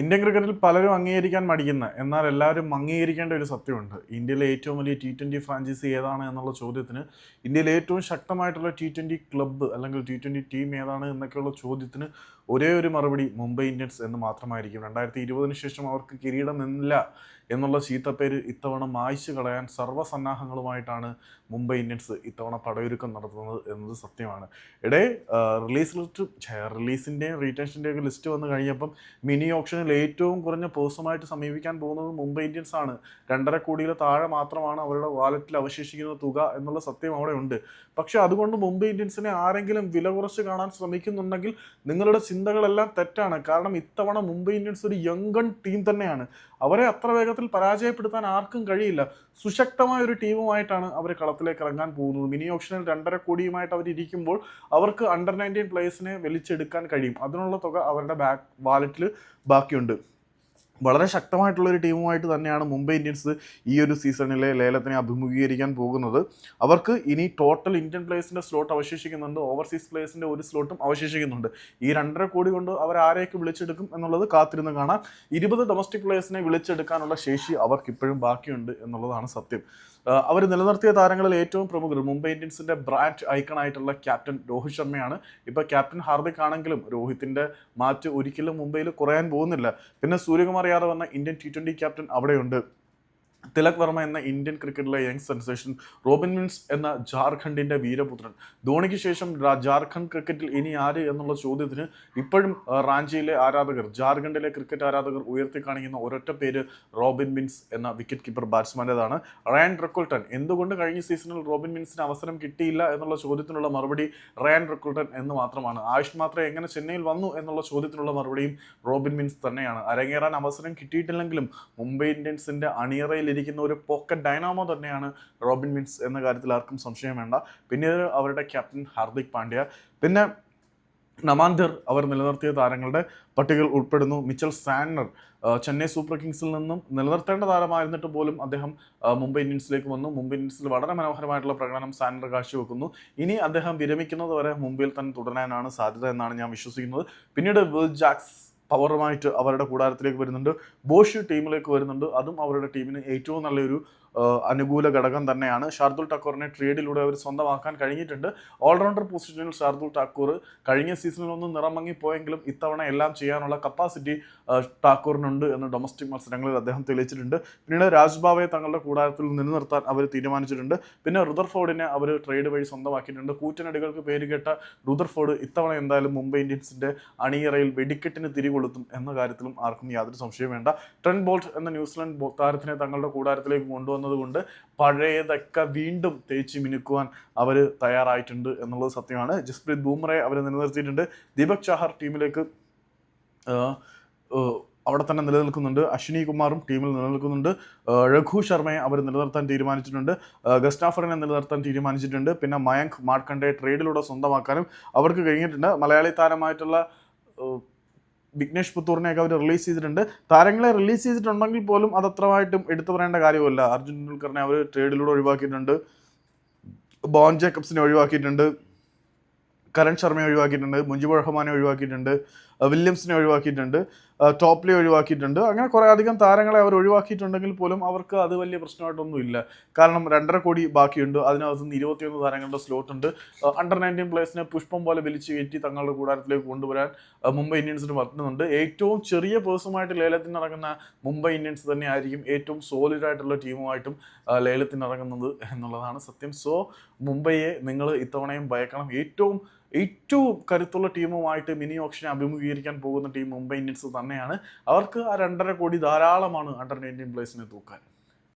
Indian ക്രിക്കറ്റിൽ പലരും അംഗീകരിക്കാൻ മടിക്കുന്ന എന്നാൽ എല്ലാവരും അംഗീകരിക്കേണ്ട ഒരു സത്യമുണ്ട്. ഇന്ത്യയിലെ ഏറ്റവും വലിയ ടി ട്വന്റി ഫ്രാഞ്ചൈസി ഏതാണ് എന്നുള്ള ചോദ്യത്തിന് ഇന്ത്യയിലെ ഏറ്റവും ശക്തമായിട്ടുള്ള ടി ട്വന്റി ക്ലബ്ബ് അല്ലെങ്കിൽ ടി ട്വന്റി ടീം ഏതാണ് എന്നൊക്കെയുള്ള ചോദ്യത്തിന് ഒരേ ഒരു മറുപടി മുംബൈ ഇന്ത്യൻസ് എന്ന് മാത്രമായിരിക്കും. രണ്ടായിരത്തി ഇരുപതിന് ശേഷം അവർക്ക് കിരീടം കിരീടമില്ല എന്നുള്ള ചീത്തപ്പേര് ഇത്തവണ മായ്ച്ചു കളയാൻ സർവസന്നാഹങ്ങളുമായിട്ടാണ് മുംബൈ ഇന്ത്യൻസ് ഇത്തവണ പടയൊരുക്കം നടത്തുന്നത് എന്നത് സത്യമാണ്. ഇടയിൽ റിലീസ് ലിസ്റ്റ് റിലീസിന്റെയും റീറ്റൻഷന്റെയും ഒക്കെ ലിസ്റ്റ് വന്നു കഴിഞ്ഞപ്പം മിനി ഓപ്ഷനിൽ ഏറ്റവും കുറഞ്ഞ പേഴ്സുമായിട്ട് സമീപിക്കാൻ പോകുന്നത് മുംബൈ ഇന്ത്യൻസ് ആണ്. രണ്ടര കോടിയിൽ താഴെ മാത്രമാണ് അവരുടെ വാലറ്റിൽ അവശേഷിക്കുന്ന തുക എന്നുള്ള സത്യം അവിടെ ഉണ്ട്. പക്ഷെ അതുകൊണ്ട് മുംബൈ ഇന്ത്യൻസിനെ ആരെങ്കിലും വില കുറച്ച് കാണാൻ ശ്രമിക്കുന്നുണ്ടെങ്കിൽ നിങ്ങളുടെ ചിന്തകളെല്ലാം തെറ്റാണ്. കാരണം ഇത്തവണ മുംബൈ ഇന്ത്യൻസ് ഒരു യങ്കൺ ടീം തന്നെയാണ്. അവരെ അത്ര വേഗത്തിൽ പരാജയപ്പെടുത്താൻ ആർക്കും കഴിയില്ല. സുശക്തമായ ഒരു ടീമുമായിട്ടാണ് അവർ കളത്തിലേക്ക് ഇറങ്ങാൻ പോകുന്നത്. മിനി ഓപ്ഷനിൽ രണ്ടര കോടിയുമായിട്ട് അവർ ഇരിക്കുമ്പോൾ അവർക്ക് അണ്ടർ നയന്റീൻ പ്ലേയേഴ്സിനെ വലിച്ചെടുക്കാൻ കഴിയും. അതിനുള്ള തുക അവരുടെ ബാക്ക് വാലറ്റിൽ ബാക്കിയുണ്ട്. വളരെ ശക്തമായിട്ടുള്ള ഒരു ടീമുമായിട്ട് തന്നെയാണ് മുംബൈ ഇന്ത്യൻസ് ഈ ഒരു സീസണിലെ ലേലത്തിനെ അഭിമുഖീകരിക്കാൻ പോകുന്നത്. അവർക്ക് ഇനി ടോട്ടൽ ഇന്ത്യൻ പ്ലേയേഴ്സിന്റെ സ്ലോട്ട് അവശേഷിക്കുന്നുണ്ട്. ഓവർസീസ് പ്ലേയേഴ്സിന്റെ ഒരു സ്ലോട്ടും അവശേഷിക്കുന്നുണ്ട്. ഈ രണ്ടര കോടി കൊണ്ട് അവർ ആരെയൊക്കെ വിളിച്ചെടുക്കും എന്നുള്ളത് കാത്തിരുന്ന് കാണാം. ഇരുപത് ഡൊമസ്റ്റിക് പ്ലേയേഴ്സിനെ വിളിച്ചെടുക്കാനുള്ള ശേഷി അവർക്ക് ഇപ്പോഴും ബാക്കിയുണ്ട് എന്നുള്ളതാണ് സത്യം. അവർ നിലനിർത്തിയ താരങ്ങളിൽ ഏറ്റവും പ്രമുഖർ മുംബൈ ഇന്ത്യൻസിന്റെ ബ്രാൻഡ് ഐക്കൺ ആയിട്ടുള്ള ക്യാപ്റ്റൻ രോഹിത് ശർമ്മയാണ്. ഇപ്പൊ ക്യാപ്റ്റൻ ഹാർദിക് ആണെങ്കിലും രോഹിത്തിന്റെ മാറ്റ് ഒരിക്കലും മുംബൈയിൽ കുറയാൻ പോകുന്നില്ല. പിന്നെ സൂര്യകുമാർ യാദവ് എന്ന ഇന്ത്യൻ ടി ട്വന്റി ക്യാപ്റ്റൻ അവിടെയുണ്ട്. തിലക് വർമ്മ എന്ന ഇന്ത്യൻ ക്രിക്കറ്റിലെ യങ് സെൻസേഷൻ റോബിൻ മിൻസ് എന്ന ജാർഖണ്ഡിന്റെ വീരപുത്രൻ. ധോണിക്ക് ശേഷം ജാർഖണ്ഡ് ക്രിക്കറ്റിൽ ഇനി ആര് എന്നുള്ള ചോദ്യത്തിന് ഇപ്പോഴും റാഞ്ചിയിലെ ആരാധകർ ജാർഖണ്ഡിലെ ക്രിക്കറ്റ് ആരാധകർ ഉയർത്തി കാണിക്കുന്ന ഒരൊറ്റ പേര് റോബിൻ മിൻസ് എന്ന വിക്കറ്റ് കീപ്പർ ബാറ്റ്സ്മാന്റെതാണ് റയാൻ റെക്കോൾട്ടൺ എന്തുകൊണ്ട് കഴിഞ്ഞ സീസണിൽ റോബിൻ മിൻസിന് അവസരം കിട്ടിയില്ല എന്നുള്ള ചോദ്യത്തിനുള്ള മറുപടി റയാൻ റെക്കോൾട്ടൺ എന്ന് മാത്രമാണ്. ആയുഷ് മാത്രം എങ്ങനെ ചെന്നൈയിൽ വന്നു എന്നുള്ള ചോദ്യത്തിനുള്ള മറുപടിയും റോബിൻ മിൻസ് തന്നെയാണ്. അരങ്ങേറാൻ അവസരം കിട്ടിയിട്ടില്ലെങ്കിലും മുംബൈ ഇന്ത്യൻസിന്റെ അണിയറയിൽ ഇരിക്കുന്ന ഒരു പോക്കറ്റ് ഡൈനാമോ തന്നെയാണ് റോബിൻ മിൻസ് എന്ന കാര്യത്തിൽ ആർക്കും സംശയം വേണ്ട. പിന്നീട് അവരുടെ ക്യാപ്റ്റൻ ഹാർദിക് പാണ്ഡ്യ. പിന്നെ നമാന്തർ അവർ നിലനിർത്തിയ താരങ്ങളുടെ പട്ടികയിൽ ഉൾപ്പെടുന്നു. മിച്ചൽ സാനർ ചെന്നൈ സൂപ്പർ കിങ്സിൽ നിന്നും നിലനിർത്തേണ്ട താരമായിരുന്നിട്ട് പോലും അദ്ദേഹം മുംബൈ ഇന്ത്യൻസിലേക്ക് വന്നു. മുംബൈ ഇന്ത്യൻസിൽ വളരെ മനോഹരമായിട്ടുള്ള പ്രകടനം സാനർ കാഴ്ചവെക്കുന്നു. ഇനി അദ്ദേഹം വിരമിക്കുന്നത് വരെ മുംബൈയിൽ തന്നെ തുടരാനാണ് സാധ്യത എന്നാണ് ഞാൻ വിശ്വസിക്കുന്നത്. പിന്നീട് വിൽ ജാക്സ് പവറുമായിട്ട് അവരുടെ കൂടാരത്തിലേക്ക് വരുന്നുണ്ട്. ബോഷ് ടീമിലേക്ക് വരുന്നുണ്ട്. അതും അവരുടെ ടീമിന് ഏറ്റവും നല്ലൊരു അനുകൂല ഘടകം തന്നെയാണ്. ഷാർദുൽ ഠാക്കൂറിനെ ട്രേഡിലൂടെ അവർ സ്വന്തമാക്കാൻ കഴിഞ്ഞിട്ടുണ്ട്. ഓൾറൗണ്ടർ പൊസിഷനിൽ ഷാർദുൽ ടാക്കൂർ കഴിഞ്ഞ സീസണിൽ ഒന്നും നിറമങ്ങിപ്പോയെങ്കിലും ഇത്തവണ എല്ലാം ചെയ്യാനുള്ള കപ്പാസിറ്റി ടാക്കൂറിനുണ്ട് എന്ന് ഡൊമസ്റ്റിക് മത്സരങ്ങളിൽ അദ്ദേഹം തെളിയിച്ചിട്ടുണ്ട്. പിന്നീട് രാജ്ബാവയെ തങ്ങളുടെ കൂടാരത്തിൽ നിലനിർത്താൻ അവർ തീരുമാനിച്ചിട്ടുണ്ട്. പിന്നെ റുദർഫോർഡിനെ അവർ ട്രേഡ് വഴി സ്വന്തമാക്കിയിട്ടുണ്ട്. കൂറ്റനടികൾക്ക് പേരുകേട്ട റുദർഫോർഡ് ഇത്തവണ എന്തായാലും മുംബൈ ഇന്ത്യൻസിന്റെ അണിയറയിൽ വെടിക്കെട്ടിന് തിരികൊളുത്തും എന്ന കാര്യത്തിലും ആർക്കും യാതൊരു സംശയവും വേണ്ട. ട്രെൻ ബോൾട്ട് എന്ന ന്യൂസിലൻഡ് താരത്തിനെ തങ്ങളുടെ കൂടാരത്തിലേക്ക് കൊണ്ടുവന്നത് കൊണ്ട് പഴയതൊക്കെ വീണ്ടും തേച്ച് മിനുക്കുവാൻ അവർ തയ്യാറായിട്ടുണ്ട് എന്നുള്ളത് സത്യമാണ്. ജസ്പ്രീത് ബൂമറെ അവർ നിലനിർത്തിയിട്ടുണ്ട്. ദീപക് ചാഹർ ടീമിലേക്ക് അവിടെ തന്നെ നിലനിൽക്കുന്നുണ്ട്. അശ്വിനി കുമാറും ടീമിൽ നിലനിൽക്കുന്നുണ്ട്. രഘു ശർമ്മയെ അവർ നിലനിർത്താൻ തീരുമാനിച്ചിട്ടുണ്ട്. ഗസ്റ്റാഫറിനെ നിലനിർത്താൻ തീരുമാനിച്ചിട്ടുണ്ട്. പിന്നെ മയങ്ക് മാർക്കണ്ടെ ട്രേഡിലൂടെ സ്വന്തമാക്കാനും അവർക്ക് കഴിഞ്ഞിട്ടുണ്ട്. മലയാളി താരമായിട്ടുള്ള വിഘ്നേഷ് പുത്തൂറിനെയൊക്കെ അവർ റിലീസ് ചെയ്തിട്ടുണ്ട്. താരങ്ങളെ റിലീസ് ചെയ്തിട്ടുണ്ടെങ്കിൽ പോലും അത് അത്രമായിട്ടും എടുത്തു പറയേണ്ട കാര്യമല്ല. അർജുൻ ടെണ്ടുൽക്കറിനെ അവർ ട്രേഡിലൂടെ ഒഴിവാക്കിയിട്ടുണ്ട്. ബോൺ ജേക്കബ്സിനെ ഒഴിവാക്കിയിട്ടുണ്ട്. കരൺ ശർമ്മയെ ഒഴിവാക്കിയിട്ടുണ്ട്. മുജിബുർ റഹ്മാനെ ഒഴിവാക്കിയിട്ടുണ്ട്. വില്യംസിനെ ഒഴിവാക്കിയിട്ടുണ്ട്. ടോപ്ലി ഒഴിവാക്കിയിട്ടുണ്ട്. അങ്ങനെ കുറേ അധികം താരങ്ങളെ അവർ ഒഴിവാക്കിയിട്ടുണ്ടെങ്കിൽ പോലും അവർക്ക് അത് വലിയ പ്രശ്നമായിട്ടൊന്നും ഇല്ല. കാരണം രണ്ടര കോടി ബാക്കിയുണ്ട്. അതിനകത്ത് നിന്ന് ഇരുപത്തിയൊന്ന് താരങ്ങളുടെ സ്ലോട്ട് ഉണ്ട്. അണ്ടർ നയന്റീൻ പ്ലേയേഴ്സിനെ പുഷ്പം പോലെ വലിച്ചു കയറ്റി തങ്ങളുടെ കൂടാരത്തിലേക്ക് കൊണ്ടുവരാൻ മുംബൈ ഇന്ത്യൻസിന് പറ്റുന്നുണ്ട്. ഏറ്റവും ചെറിയ പേഴ്സുമായിട്ട് ലേലത്തിന് ഇറങ്ങുന്ന മുംബൈ ഇന്ത്യൻസ് തന്നെ ആയിരിക്കും ഏറ്റവും സോളിഡ് ആയിട്ടുള്ള ടീമുമായിട്ടും ലേലത്തിന് ഇറങ്ങുന്നത് എന്നുള്ളതാണ് സത്യം. സോ മുംബൈയെ നിങ്ങൾ ഇത്തവണയും ഭയക്കണം. ഏറ്റവും ഏറ്റവും കരുത്തുള്ള ടീമുമായിട്ട് മിനി ഓപ്ഷനെ അഭിമുഖീകരിക്കാൻ പോകുന്ന ടീം മുംബൈ ഇന്ത്യൻസ് തന്നെയാണ്. അവർക്ക് ആ രണ്ടര കോടി ധാരാളമാണ് അണ്ടർ നയന്റീൻ പ്ലേസിനെ തൂക്കാൻ.